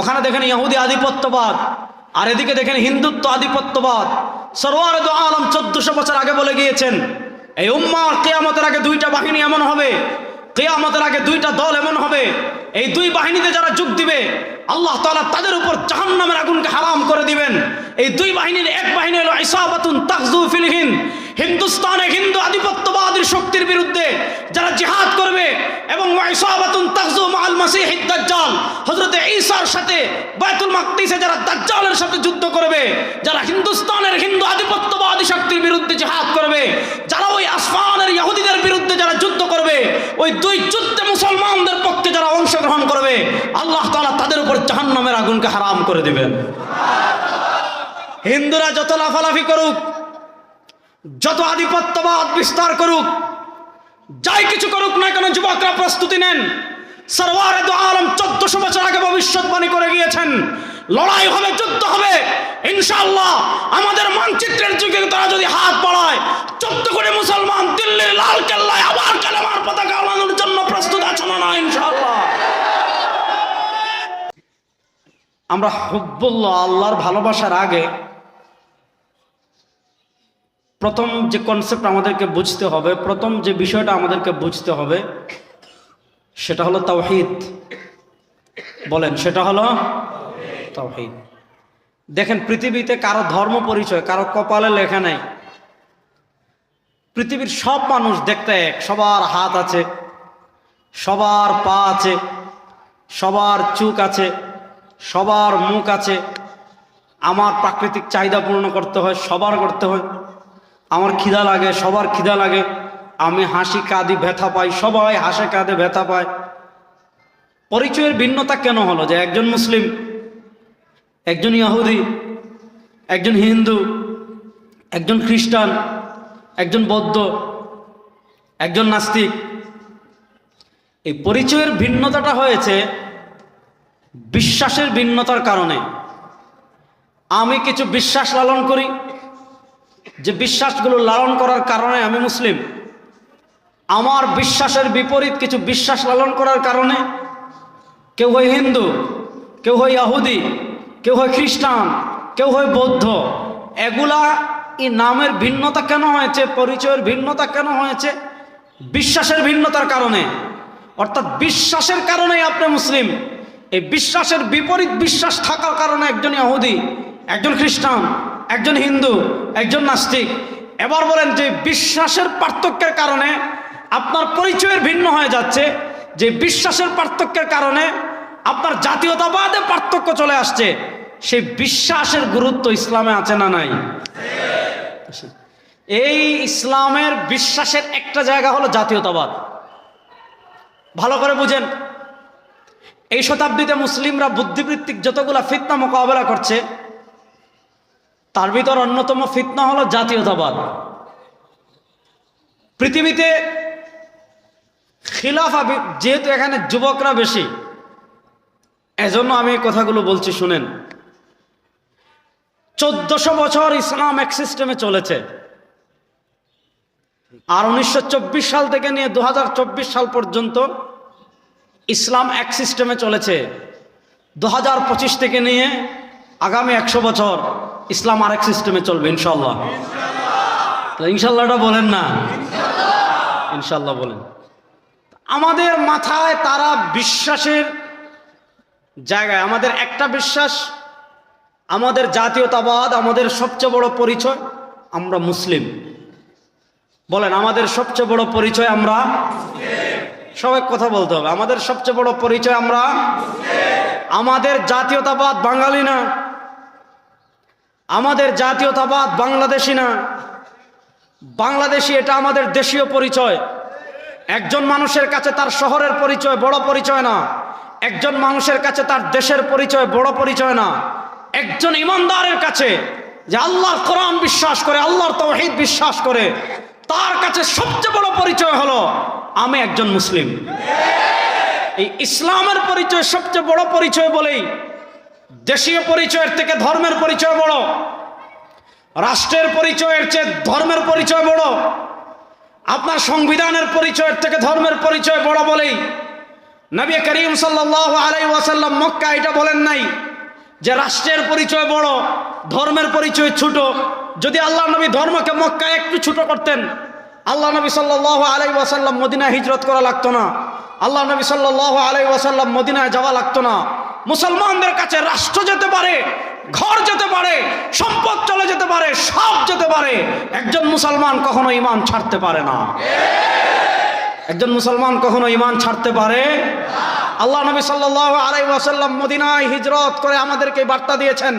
ওখানে দেখেন ইহুদি আধিপত্যবাদ, আর এদিকে দেখেন হিন্দুত্ব আধিপত্যবাদ। সরোয়ার আলম চোদ্দশো বছর আগে বলে গিয়েছেন, এই উম্মার কেয়ামতের আগে দুইটা বাহিনী এমন হবে, কেয়ামতের আগে দুইটা দল এমন হবে। এই দুই বাহিনীতে যারা যোগ দিবে, আল্লাহ তাআলা তাদের উপর জাহান্নামের আগুনকে হারাম করে দিবেন। এই দুই বাহিনীর এক বাহিনী হলো ইসাবাতুন তাকজু ফিল হিন্দ। হিন্দুস্তানে হিন্দু আধিপত্যবাদীর শক্তির বিরুদ্ধে যারা জিহাদ করবে এবং হযরত ঈসার সাথে বাইতুল মাকদিসে যারা দাজ্জালের সাথে যুদ্ধ করবে, যারা হিন্দুস্তানের হিন্দু আধিপত্যবাদী শক্তির বিরুদ্ধে জিহাদ করবে, যারা ওই আসমানের ইহুদিদের বিরুদ্ধে যারা যুদ্ধ করবে, ওই দুই যুদ্ধে মুসলমানদের পক্ষে যারা অংশগ্রহণ করবে, আল্লাহ তাআলা তাদের উপর জাহান্নামের আগুনকে হারাম করে দিবেন। হিন্দুরা যত লাফালাফি করুক যত আধিপত্যবাদ বিস্তার করুক, যাই কিছু করুক না কেন যুবকরা প্রস্তুতি নেন। সরওয়ারে আলম চোদ্দশো বছর আগে ভবিষ্যৎবাণী করে গিয়েছেন, লড়াই হবে, যুদ্ধ হবে। ইনশাল্লাহ আমাদের মানচিত্রের যুগে তারা যদি হাত বাড়ায়, চোদ্দ কোটি মুসলমান দিল্লির লাল কেল্লায় আবার কালেমার পতাকা ওড়ানোর জন্য প্রস্তুত আছে না ইনশাল্লাহ আমরা হুব্বুল্লাহ আল্লাহর ভালোবাসার আগে প্রথম যে কনসেপ্ট আমাদেরকে বুঝতে হবে, প্রথম যে বিষয়টা আমাদেরকে বুঝতে হবে, সেটা হলো তাওহিদ। বলেন, সেটা হলো তাওহিদ। দেখেন, পৃথিবীতে কারও ধর্ম পরিচয়, কারও কপালে লেখা নেই। পৃথিবীর সব মানুষ দেখতে এক, সবার হাত আছে, সবার পা আছে, সবার চুক আছে, সবার মুখ আছে। আমার প্রাকৃতিক চাহিদা পূর্ণ করতে হয়, সবার করতে হয়। আমার খিদা লাগে, সবার খিদা লাগে। আমি হাসি কাঁদি ব্যথা পাই, সবাই হাসে কাঁদে, ব্যথা পায়। পরিচয়ের ভিন্নতা কেন হলো? যে একজন মুসলিম, একজন ইহুদি, একজন হিন্দু, একজন খ্রিস্টান, একজন বৌদ্ধ, একজন নাস্তিক। এই পরিচয়ের ভিন্নতাটা হয়েছে বিশ্বাসের ভিন্নতার কারণে। আমি কিছু বিশ্বাস লালন করি যে বিশ্বাসগুলো লালন করার কারণে আমি মুসলিম, আমার বিশ্বাসের বিপরীত কিছু বিশ্বাস লালন করার কারণে কেউ হয় হিন্দু, কেউ হয় ইয়াহুদি কেউ হয় খ্রিস্টান, কেউ হয় বৌদ্ধ, এগুলা এই নামের ভিন্নতা কেন হয়েছে, পরিচয়ের ভিন্নতা কেন হয়েছে? বিশ্বাসের ভিন্নতার কারণে। অর্থাৎ বিশ্বাসের কারণেই আপনি মুসলিম। এই বিশ্বাসের বিপরীত বিশ্বাস থাকার কারণে একজন ইহুদি, একজন খ্রিস্টান একজন হিন্দু, একজন নাস্তিক। এবার বলেন যে বিশ্বাসের পার্থক্যের কারণে আপনার পরিচয়ের ভিন্ন হয়ে যাচ্ছে, যে বিশ্বাসের পার্থক্যের কারণে আপনার জাতীয়তাবাদে পার্থক্য চলে আসছে, সেই বিশ্বাসের গুরুত্ব ইসলামে আছে না নাই? এই ইসলামের বিশ্বাসের একটা জায়গা হলো জাতীয়তাবাদ। ভালো করে বুঝেন। এই শতাব্দীতে মুসলিমরা বুদ্ধিবৃত্তিক যতগুলা ফিতনা মোকাবেলা করছে তার ভিতর অন্যতম ফিতনা হলো জাতীয়তাবাদ। পৃথিবীতে খিলাফা যেহেতু এখানে যুবকরা বেশি, এজন্য আমি কথাগুলো বলছি, শুনেন। চোদ্দশো বছর ইসলাম এক সিস্টেমে চলেছে। আর উনিশশো চব্বিশ সাল থেকে নিয়ে দু হাজার চব্বিশ সাল পর্যন্ত ইসলাম এক সিস্টেমে চলেছে। দু হাজার পঁচিশ থেকে নিয়ে আগামী একশো বছর। ইসলাম আরেক সিস্টেমে চলবে ইনশাল্লাহ ইনশাল্লাহটা বলেন না? ইনশাল্লাহ বলেন। আমাদের মাথায় তারা বিশ্বাসের জায়গায়, আমাদের একটা বিশ্বাস, আমাদের জাতীয়তাবাদ, আমাদের সবচেয়ে বড় পরিচয় আমরা মুসলিম। বলেন, আমাদের সবচেয়ে বড় পরিচয় আমরা সবাই কথা বলতে হবে। আমাদের সবচেয়ে বড় পরিচয় আমরা আমাদের জাতীয়তাবাদ বাঙালি না। আমাদের জাতীয়তাবাদ বাংলাদেশি না। বাংলাদেশি এটা আমাদের দেশীয় পরিচয়। একজন মানুষের কাছে তার শহরের পরিচয় বড় পরিচয় না। একজন মানুষের কাছে তার দেশের পরিচয় বড় পরিচয় না। একজন ইমানদারের কাছে যে আল্লাহর কোরআন বিশ্বাস করে, আল্লাহর তৌহিদ বিশ্বাস করে, তার কাছে সবচেয়ে বড় পরিচয় হলো, আমি একজন মুসলিম। এই ইসলামের পরিচয় সবচেয়ে বড় পরিচয় বলেই দেশীয় পরিচয়ের থেকে ধর্মের পরিচয় বড়। রাষ্ট্রের পরিচয়ের চেয়ে ধর্মের পরিচয় বড়। আপনার সংবিধানের পরিচয়ের থেকে ধর্মের পরিচয় বড় বলেই নবী করিম সাল্লাহ আলাই ওয়াসাল্লাম মক্কা এটা বলেন নাই যে রাষ্ট্রের পরিচয় বড়, ধর্মের পরিচয় ছোট। যদি আল্লাহ নবী ধর্মকে মক্কা একটু ছোট করতেন, আল্লাহ নবী সাল্লাহ আলাই ওয়াসাল্লাম মদিনায় হিজরত করা লাগতো না। আল্লাহ নবী সাল্লাহ আলাই ওয়াসাল্লাম মদিনায় যাওয়া লাগতো না। মুসলমানদের কাছে রাষ্ট্র যেতে পারে, ঘর যেতে পারে, সম্পদ চলে যেতে পারে, সব যেতে পারে। একজন মুসলমান কখনো ইমান ছাড়তে পারে না। একজন মুসলমান কখনো ইমান ছাড়তে পারে আল্লাহ নবী সাল্লাহ আলাই ওয়াসাল্লাম মদিনায় হিজরত করে আমাদেরকে বার্তা দিয়েছেন।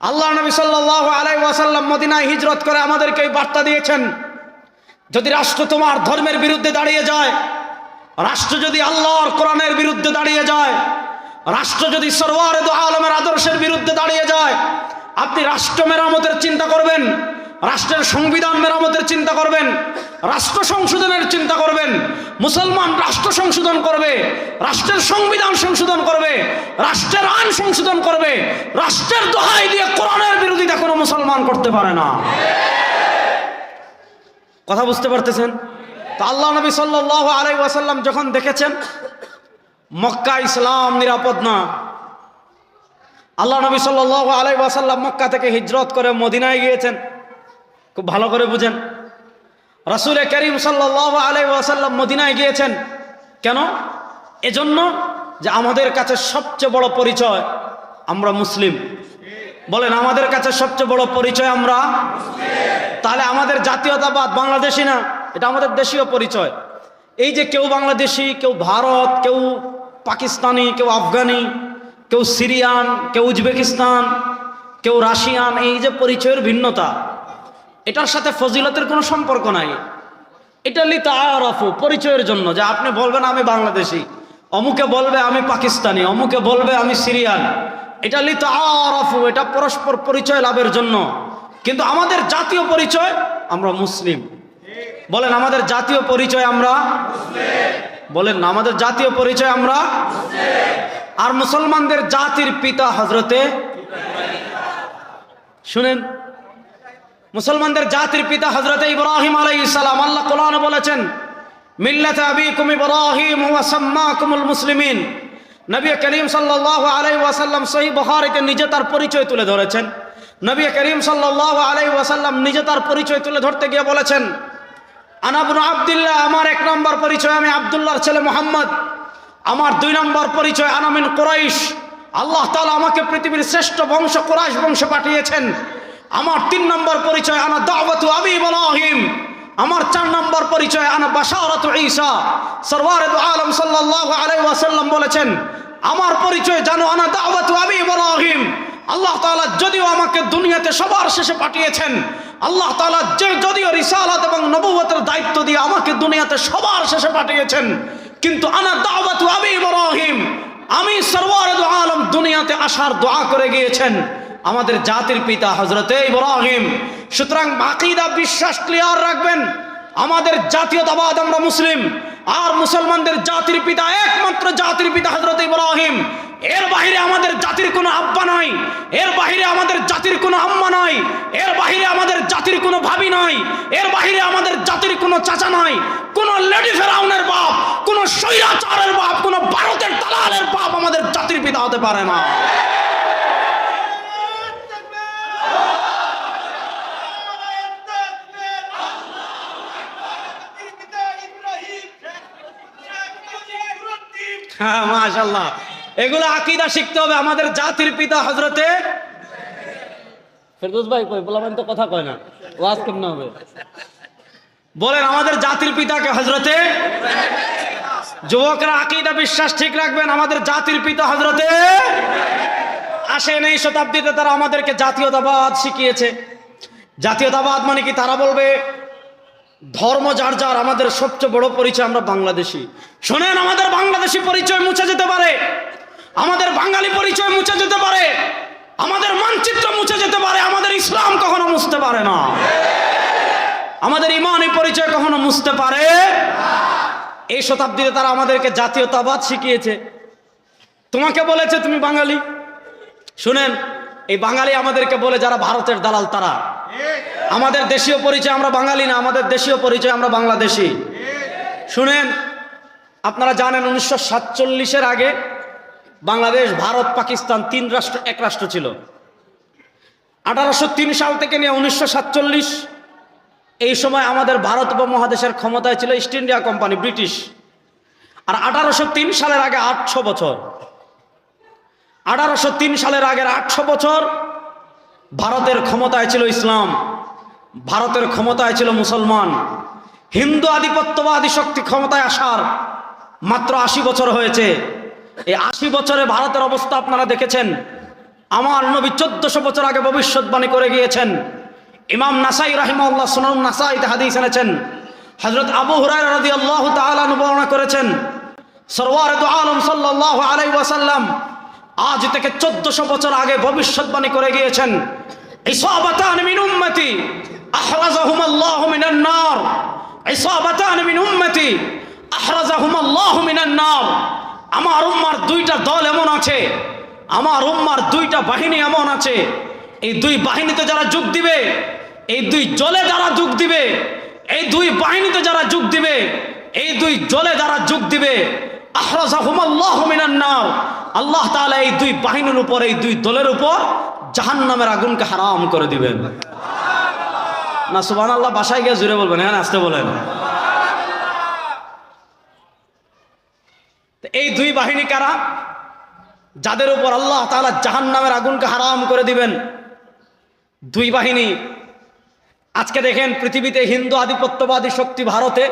আল্লাহ নবী সাল্লাহ আলাই ওয়াসাল্লাম মদিনায় হিজরত করে আমাদেরকে বার্তা দিয়েছেন, যদি রাষ্ট্র তোমার ধর্মের বিরুদ্ধে দাঁড়িয়ে যায় রাষ্ট্র যদি আল্লাহর কোরআনের বিরুদ্ধে দাঁড়িয়ে যায়, রাষ্ট্র যদি সরওয়ার আলমের আদর্শের বিরুদ্ধে দাঁড়িয়ে যায়, আপনি রাষ্ট্র মেরামতের চিন্তা করবেন, রাষ্ট্রের সংবিধান মেরামতের চিন্তা করবেন, রাষ্ট্র সংশোধনের চিন্তা করবেন, মুসলমান রাষ্ট্র সংশোধন করবে, রাষ্ট্রের সংবিধান সংশোধন করবে, রাষ্ট্রের আইন সংশোধন করবে, রাষ্ট্রের দোহাই দিয়ে কোরআনের বিরোধিতা কোনো মুসলমান করতে পারে না। কথা বুঝতে পারতেছেন? তো আল্লাহ নবী সাল্লাহ আলাই ওয়াসাল্লাম যখন দেখেছেন, মক্কা ইসলাম নিরাপদ না। আল্লাহ নবী সাল্লাহ আলাই ওয়াসাল্লাম মক্কা থেকে হিজরত করে মদিনায় গিয়েছেন। খুব ভালো করে বুঝেন। রাসুল করিম সাল্লাহ আলাই ওয়াসাল্লাম মদিনায় গিয়েছেন। কেন? এজন্য যে আমাদের কাছে সবচেয়ে বড় পরিচয় আমরা মুসলিম। বলেন, আমাদের কাছে সবচেয়ে বড় পরিচয় আমরা তাহলে আমাদের জাতীয়তাবাদ বাংলাদেশি না? এটা আমাদের দেশীয় পরিচয়। এই যে কেউ বাংলাদেশি, কেউ ভারত, কেউ পাকিস্তানি, কেউ আফগানি, কেউ সিরিয়ান, কেউ উজবেকিস্তান, কেউ রাশিয়ান, এই যে পরিচয়ের ভিন্নতা, এটার সাথে ফজিলতের কোনো সম্পর্ক নাই। এটা লিত আরফু পরিচয়ের জন্য, যে আপনি বলবেন আমি বাংলাদেশি, অমুকে বলবে আমি পাকিস্তানি, অমুকে বলবে আমি সিরিয়ান। এটা লিত আরফু এটা পরস্পর পরিচয় লাভের জন্য। কিন্তু আমাদের জাতীয় পরিচয়, আমরা মুসলিম। বলেন, আমাদের জাতীয় পরিচয় আমরা বলেন না আমাদের জাতীয় পরিচয় আমরা আর মুসলমানদের জাতির পিতা হজরতে শুনেন, মুসলমানদের জাতির পিতা হজরতে ইব্রাহিম আলাই ইসালাম আল্লাহ কোরআন বলেছেন আবিকুম মুসলিমিন। করিম আলাইহি ওয়াসাল্লাম নিজে তার পরিচয় তুলে ধরেছেন। আলাইহি ওয়াসাল্লাম নিজে তার পরিচয় তুলে ধরতে গিয়ে বলেছেন আনাবনু আবদুল্লাহ, আমার এক নম্বর পরিচয় আমি আব্দুল্লাহর ছেলে মোহাম্মদ। আমার দুই নম্বর পরিচয় আনামিন কোরাইশ। আল্লাহ তাআলা আমাকে পৃথিবীর শ্রেষ্ঠ বংশ কোরাইশ বংশ পাঠিয়েছেন। আমার তিন নম্বর পরিচয় আনা দাওয়াতু আবি ইব্রাহিম। আমার চার নম্বর পরিচয় আনা বাশারাতু ঈসা। সরওয়ার আলম সাল্লাল্লাহু আলাইহি ওয়াসাল্লাম বলেছেন, আমার পরিচয় জানো আনা দাওয়াতু আবি ইব্রাহিম। আল্লাহ তালা যদিও আমাকে দুনিয়াতে সবার শেষে পাঠিয়েছেন, আল্লাহ তালা যে যদিও রিসালাত এবং নবুয়তের দায়িত্ব দিয়ে আমাকে দুনিয়াতে সবার শেষে পাঠিয়েছেন, কিন্তু আনা দাওয়াতু আবি ইব্রাহিম, আমি সরওয়ার আলম দুনিয়াতে আসার দোয়া করে গিয়েছেন। আমাদের জাতির পিতা হজরতে ইব্রাহিম, সুতরাং বাকিদা বিশ্বাস ক্লিয়ার রাখবেন, আমাদের জাতীয়তাবাদ আমরা মুসলিম, আর মুসলমানদের জাতির পিতা একমাত্র জাতির পিতা হজরত ইব্রাহিম এর বাহিরে আমাদের জাতির কোনো আব্বা নাই। এর বাহিরে আমাদের জাতির কোনো আম্মা নাই। এর বাহিরে আমাদের জাতির কোনো ভাবি নাই। এর বাহিরে আমাদের জাতির কোনো চাচা নাই। কোন লেডি ফেরাউনের বাপ কোন স্বৈরাচারের বাপ কোন ভারতের দালালের বাপ আমাদের জাতির পিতা হতে পারে না। হ্যাঁ মাশাল্লাহ এগুলো আকিদা শিখতে হবে আমাদের জাতির পিতা হজরতে ফেরদৌস ভাই কই? বলবেন তো কথা কয় না। ওয়াজ কেমন হবে? বলেন আমাদের জাতির পিতাকে হজরতে যুবকরা আকিদা বিশ্বাস ঠিক রাখবেন আমাদের জাতির পিতা হজরতে আসেন এই শতাব্দীতে তারা আমাদেরকে জাতীয়তাবাদ শিখিয়েছে। জাতীয়তাবাদ মানে কি? তারা বলবে ধর্ম যার যার আমাদের সবচেয়ে বড় পরিচয় আমরা বাংলাদেশি। শোনেন আমাদের বাংলাদেশি পরিচয় মুছে যেতে পারে। আমাদের বাঙালি পরিচয় মুছে যেতে পারে, আমাদের মানচিত্র মুছে যেতে পারে, আমাদের ইসলাম কখনো মুছতে পারে না। আমাদের ইমানি পরিচয় কখনো মুছতে পারে এই শতাব্দীতে তারা আমাদেরকে জাতীয়তাবাদ শিখিয়েছে। তোমাকে বলেছে তুমি বাঙালি। শুনেন, এই বাঙালি আমাদেরকে বলে যারা ভারতের দালাল তারা। আমাদের দেশীয় পরিচয় আমরা বাঙালি না, আমাদের দেশীয় পরিচয় আমরা বাংলাদেশি। শুনেন, আপনারা জানেন উনিশশো সাতচল্লিশের আগে বাংলাদেশ, ভারত, পাকিস্তান তিন রাষ্ট্র, এক রাষ্ট্র ছিল। আঠারোশো তিন সাল থেকে নিয়ে উনিশশো সাতচল্লিশ, এই সময় আমাদের ভারত উপমহাদেশের ক্ষমতায় ছিল ইস্ট ইন্ডিয়া কোম্পানি ব্রিটিশ আর আঠারোশো তিন সালের আগে আটশো বছর। আঠারোশো তিন সালের আগের আটশো বছর ভারতের ক্ষমতায় ছিল ইসলাম। ভারতের ক্ষমতায় ছিল মুসলমান। হিন্দু আধিপত্যবাদী শক্তি ক্ষমতায় আসার মাত্র আশি বছর হয়েছে। এই আশি বছরে ভারতের অবস্থা আপনারা দেখেছেন। আমার নবী চোদ্দশো বছর আগে ভবিষ্যৎবাণী করে গিয়েছেন। ইমাম নাসাই রাহিমাল্লাহ সুনাম নাসাইতে হাদিস এনেছেন। হজরত আবু হুরায় রাদি আল্লাহ তালু বর্ণনা করেছেন আজ থেকে চোদ্দশো বছর আগে ভবিষ্যৎবাণী করে গিয়েছেন। ইসাবাতান মিন আল্লাহ মিন আমার উম্মার দুইটা দল এমন আছে, আমার উম্মার দুইটা বাহিনী এমন আছে। এই দুই বাহিনীতে যারা যোগ দিবে, এই দুই জলে যারা যোগ দিবে, এই দুই বাহিনীতে যারা যোগ দিবে, এই দুই জলে যারা যোগ দিবে আল্লাহ তাআলা এই দুই বাহিনীর উপর, এই দুই দলের উপর জাহান্নামের আগুনকে হারাম করে দিবেন। না সুবান আল্লাহ বাসায় গিয়ে জুড়ে বলবেন হ্যাঁ আসতে বলেন। এই দুই বাহিনী কারা? যাদের উপর আল্লাহ তাআলা জাহান্নামের আগুনকে হারাম করে দিবেন। দুই বাহিনী। আজকে দেখেন পৃথিবীতে হিন্দু আধিপত্যবাদী শক্তি ভারতে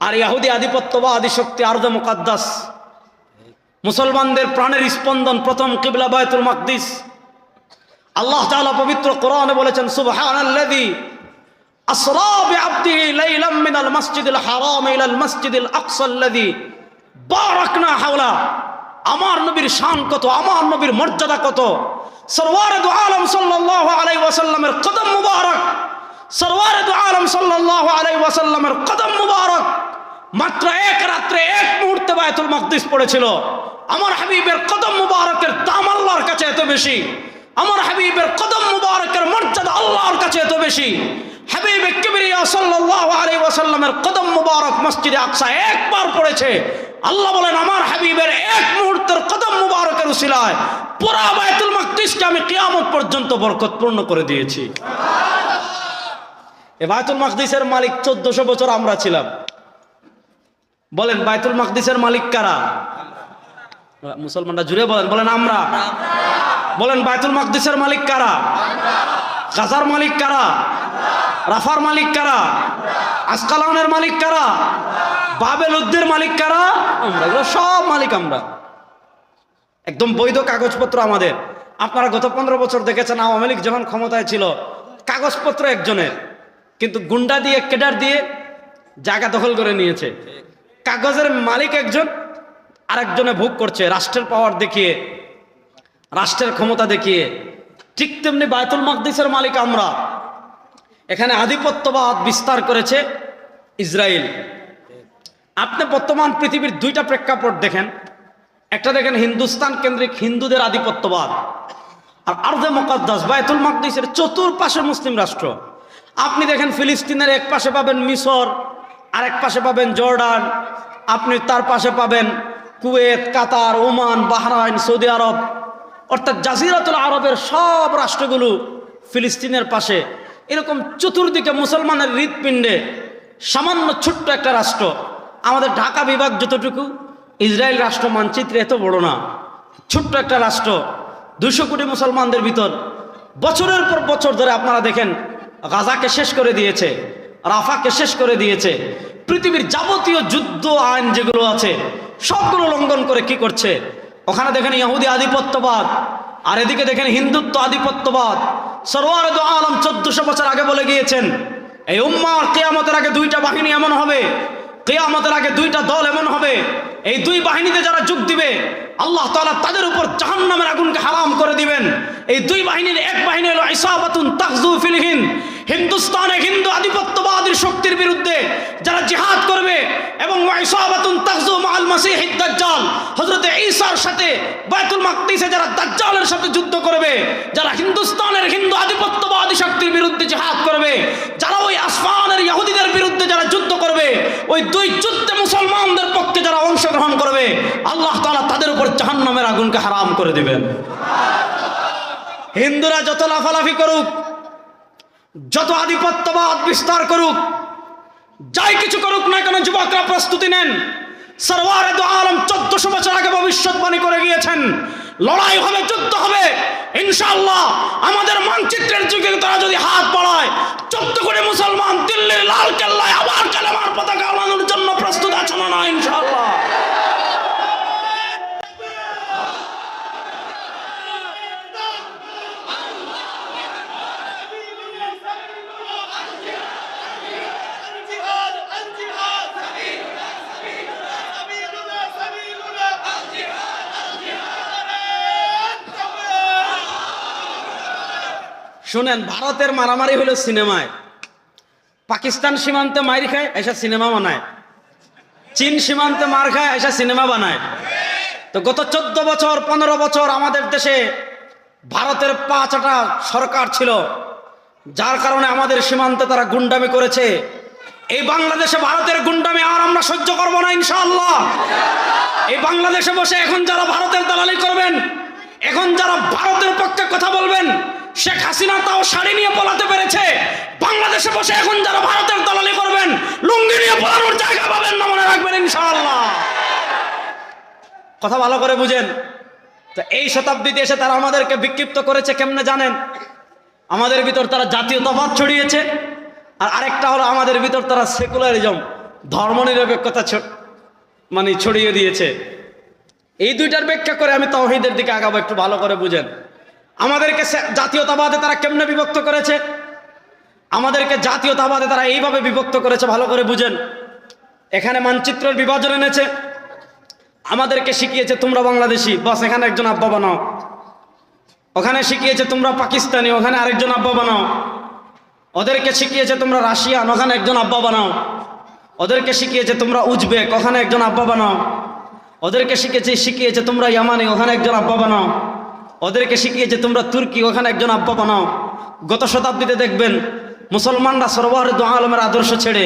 আর ইয়াহুদি আধিপত্যবাদী শক্তি আর্দ মুকাদ্দাস। মুসলমানদের প্রাণের স্পন্দন প্রথম কিবলা বায়তুল মাকদিস। আল্লাহ তাআলা পবিত্র কোরআনে বলেছেন, সুবহানাল্লাযী আসরা বিআবদিহি লাইলাম মিনাল মাসজিদিল হারাম ইলাল মাসজিদিল আকসাল্লাযী বারাকনা হাওলা। আমার নবীর শান কত, আমার নবীর মর্যাদা কত? সরওয়ারে দু আলম সাল্লাল্লাহু আলাইহি ওয়াসাল্লামের কদম মুবারক। সরওয়ারে দু আলম সাল্লাল্লাহু আলাইহি ওয়াসাল্লামের কদম মুবারক। মাত্র এক রাত্রে এক মুহূর্তে বায়তুল মাকদিস পড়েছিল। আমার হাবিবের কদম মুবারকের দাম আল্লাহর কাছে এত বেশি। আমার হাবিবের কদম মুবারকের মর্যাদা আল্লাহর কাছে এত বেশি। কদম মুবারক একবার পড়েছে। আল্লাহ বলেন, আমার এক মুহূর্তের কদম পুরা আমি পর্যন্ত করে দিয়েছি। এ মালিক চোদ্দশো বছর আমরা ছিলাম। বলেন বায়তুল মাকদিসের মালিক কারা? মুসলমানরা জুড়ে বলেন বলেন, আমরা। বলেন বায়তুল মাকদিসের মালিক কারা? গাজার মালিক কারা? রাফার মালিক কারা? আসকালানের মালিক কারা? বাবেল উদ্দের মালিক কারা? আমরা, এগুলো সব মালিক আমরা। একদম বৈধ কাগজপত্র আমাদের। আপনারা গত পনেরো বছর দেখেছেন আওয়ামী লীগ যখন ক্ষমতায় ছিল, কাগজপত্র একজনের, কিন্তু গুন্ডা দিয়ে, কেডার দিয়ে জায়গা দখল করে নিয়েছে। কাগজের মালিক একজন, আরেকজনে ভোগ করছে, রাষ্ট্রের পাওয়ার দেখিয়ে, রাষ্ট্রের ক্ষমতা দেখিয়ে। ঠিক তেমনি বায়তুল মাকদিসের মালিক আমরা। এখানে আধিপত্যবাদ বিস্তার করেছে ইসরায়েল। আপনি বর্তমান পৃথিবীর দুইটা প্রেক্ষাপট দেখেন। একটা দেখেন হিন্দুস্তান কেন্দ্রিক হিন্দুদের আধিপত্যবাদ। আর আর্ধে মোকাদ্দাস বায়তুল মাকদিসের চতুর্পাশে মুসলিম রাষ্ট্র। আপনি দেখেন ফিলিস্তিনের এক পাশে পাবেন মিশর, আর এক পাশে পাবেন জর্ডান। আপনি তার পাশে পাবেন Kuwait, Qatar, Oman, Bahrain, Saudi Arab. অর্থাৎ জাজিরাতুল আরবের সব রাষ্ট্রগুলো ফিলিস্তিনের পাশে। এরকম চতুর্দিকে মুসলমানের হৃৎপিণ্ডে সামান্য ছোট্ট একটা রাষ্ট্র। আমাদের ঢাকা বিভাগ যতটুকু, ইসরায়েল রাষ্ট্র মানচিত্রে এত বড় না। ছোট্ট একটা রাষ্ট্র, দুশো কোটি মুসলমানদের ভিতর। বছরের পর বছর ধরে আপনারা দেখেন, গাজাকে শেষ করে দিয়েছে, রাফাকে শেষ করে দিয়েছে। পৃথিবীর যাবতীয় যুদ্ধ আইন যেগুলো আছে, সবগুলো লঙ্ঘন করে কি করছে? ওখানে দেখেন ইহুদি আধিপত্যবাদ, আর এদিকে দেখেন হিন্দুত্ব আধিপত্যবাদ। সরোয়ার দো আলম চোদ্দশো বছর আগে বলে গিয়েছেন, এই উম্মার কেয়ামতের আগে দুইটা বাহিনী এমন হবে, কেয়ামতের আগে দুইটা দল এমন হবে। এই দুই বাহিনীতে যারা যোগ দিবে, আল্লাহ তালা তাদের উপর জাহান্নামের আগুনকে হারাম করে দিবেন। এই দুই বাহিনীর এক বাহিনী হলো ইসাবাতুন তাকজু ফিলহিন হিন্দুস্তানে হিন্দু আধিপত্যবাদীর শক্তির বিরুদ্ধে যারা জিহাদ করবে এবং হযরত ঈসার সাথে বায়তুল মাকদিসে যারা দাজ্জালের সাথে যুদ্ধ করবে, যারা হিন্দুস্তানের হিন্দু আধিপত্যবাদী শক্তির বিরুদ্ধে জিহাদ করবে, যারা ওই আসমানের ইহুদিদের বিরুদ্ধে যারা যুদ্ধ করবে, ওই দুই যুদ্ধে মুসলমানদের পক্ষে যারা অংশগ্রহণ করবে, আল্লাহ তালা তাদের উপর জাহান্নামের আগুনকে হারাম করে দিবেন। হিন্দুরা যত লাফালাফি করুক যত আধিপত্যবাদ বিস্তার করুক, যাই কিছু করুক না কেন যুবকরা প্রস্তুতি নেন। সরওয়ারে আলম চোদ্দশো বছর আগে ভবিষ্যৎবাণী করে গিয়েছেন, লড়াই হবে, যুদ্ধ হবে ইনশাল্লাহ আমাদের মানচিত্রের যুগে তারা যদি হাত বাড়ায়, চোদ্দ করে মুসলমান দিল্লির লাল কেল্লায় আবার কালেমার পতাকা ওড়ানোর জন্য প্রস্তুত আছে না না শুনেন, ভারতের মারামারি হলো সিনেমায়। পাকিস্তান সীমান্তে মাইর খায়, এসা সিনেমা বানায়। চীন সীমান্তে মার খায়, এসা সিনেমা বানায়। তো গত চোদ্দ বছর, পনেরো বছর আমাদের দেশে ভারতের পাঁচটা সরকার ছিল, যার কারণে আমাদের সীমান্তে তারা গুন্ডামি করেছে। এই বাংলাদেশে ভারতের গুন্ডামি আর আমরা সহ্য করব না, ইনশাআল্লাহ। এই বাংলাদেশে বসে এখন যারা ভারতের দালালি করবেন, এখন যারা ভারতের পক্ষে কথা বলবেন শেখ হাসিনা তাও শাড়ি নিয়ে পলাতে পেরেছে। বাংলাদেশে বসে এখন যারা ভারতের দালালি করবেন, লুঙ্গি নিয়ে পলানোর জায়গা পাবেন না মনে রাখবেন ইনশাআল্লাহ। কথা ভালো করে বুঝেন। তো এই শতাব্দীতে এসে তারা আমাদেরকে বিক্ষিপ্ত করেছে, কেমনে জানেন? আমাদের ভিতর তারা জাতীয়তাবাদ ছড়িয়েছে, আর আরেকটা হলো আমাদের ভিতর তারা সেকুলারিজম, ধর্মনিরপেক্ষতা মানে ছড়িয়ে দিয়েছে। এই দুইটার ব্যাখ্যা করে আমি তৌহিদের দিকে আগাবো, একটু ভালো করে বুঝেন। আমাদেরকে জাতীয়তাবাদে তারা কেমনে বিভক্ত করেছে? আমাদেরকে জাতীয়তাবাদে তারা এইভাবে বিভক্ত করেছে, ভালো করে বুঝেন। এখানে মানচিত্রের বিভাজন এনেছে। আমাদেরকে শিখিয়েছে, তোমরা বাংলাদেশি। বস, এখানে একজন আব্বা বানাও। ওখানে শিখিয়েছে, তোমরা পাকিস্তানি। ওখানে আরেকজন আব্বা বানাও। ওদেরকে শিখিয়েছে, তোমরা রাশিয়ান। ওখানে একজন আব্বা বানাও। ওদেরকে শিখিয়েছে, তোমরা উজবেক। ওখানে একজন আব্বা বানাও। ওদেরকে শিখেছে, শিখিয়েছে, তোমরা ইয়ামানি। ওখানে একজন আব্বা বানাও। ওদেরকে শিখিয়েছে তোমরা তুর্কি, ওখানে একজন আব্বা বানাও। গত শতাব্দীতে দেখবেন, মুসলমানরা সরবরাহ দু আলমের আদর্শ ছেড়ে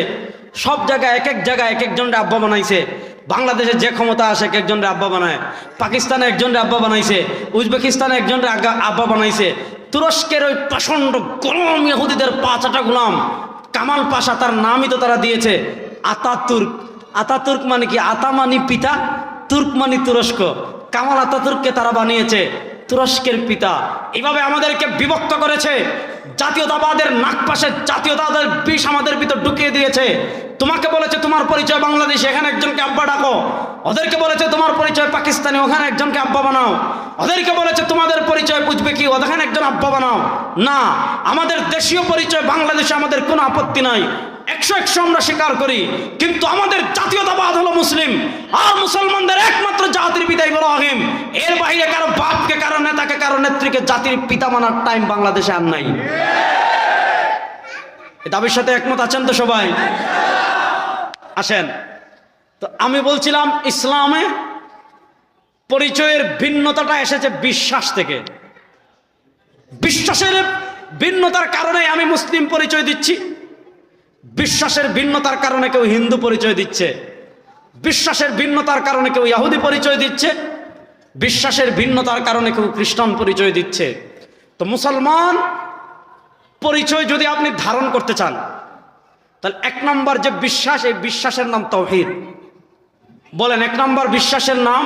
সব জায়গায় এক এক জায়গায় এক একজনরে আব্বা বানাইছে। বাংলাদেশে যে ক্ষমতা আসে এক একজনরে আব্বা বানায়। পাকিস্তানে একজনরে আব্বা বানাইছে। উজবেকিস্তানে একজনরে আব্বা বানাইছে। তুরস্কের ওই প্রচণ্ড গরম ইহুদিদের পাঁচাটা গুলাম। কামাল পাশা তার নামই তো তারা দিয়েছে, আতাতুর্ক। আতাতুর্ক মানে কি? আতা মানে পিতা তুর্ক মানে তুরস্ক। কামাল আতাতুর্ককে তারা বানিয়েছে। তুরস্কের পিতা। এইভাবে আমাদেরকে বিভক্ত করেছে। জাতীয়তাবাদের নাকপাশে জাতীয়তাবাদের বিষ আমাদের ভিতর ঢুকিয়ে দিয়েছে। তোমাকে বলেছে, তোমার পরিচয় বাংলাদেশ, এখানে একজনকে আব্বা ডাকো। ওদেরকে বলেছে, তোমার পরিচয় পাকিস্তানি, ওখানে একজনকে আব্বা বানাও। ওদেরকে বলেছে, তোমাদের পরিচয় বুঝবে কি? ওখানে একজন আব্বা বানাও। না, আমাদের দেশীয় পরিচয় বাংলাদেশে আমাদের কোনো আপত্তি নাই। একশো একশো আমরা স্বীকার করি। কিন্তু আমাদের জাতীয়তাবাদ হলো মুসলিম। আর মুসলমানদের একমাত্র জাতির পিতা ইব্রাহিম এর বাইরে কারও বাপকে, কারও নেতাকে, কারও নেত্রীকে জাতির পিতা মানার টাইম বাংলাদেশে আর নাই। দাবির সাথে একমত আছেন তো সবাই? আসেন। তো আমি বলছিলাম, ইসলামে পরিচয়ের ভিন্নতাটা এসেছে বিশ্বাস থেকে। বিশ্বাসের ভিন্নতার কারণে আমি মুসলিম পরিচয় দিচ্ছি। বিশ্বাসের ভিন্নতার কারণে কেউ হিন্দু পরিচয় দিচ্ছে। বিশ্বাসের ভিন্নতার কারণে কেউ ইহুদি পরিচয় দিচ্ছে। বিশ্বাসের ভিন্নতার কারণে কেউ খ্রিস্টান পরিচয় দিচ্ছে। তো মুসলমান পরিচয় যদি আপনি ধারণ করতে চান, তাহলে এক নম্বর যে বিশ্বাস, এই বিশ্বাসের নাম তৌহিদ বলেন, এক নম্বর বিশ্বাসের নাম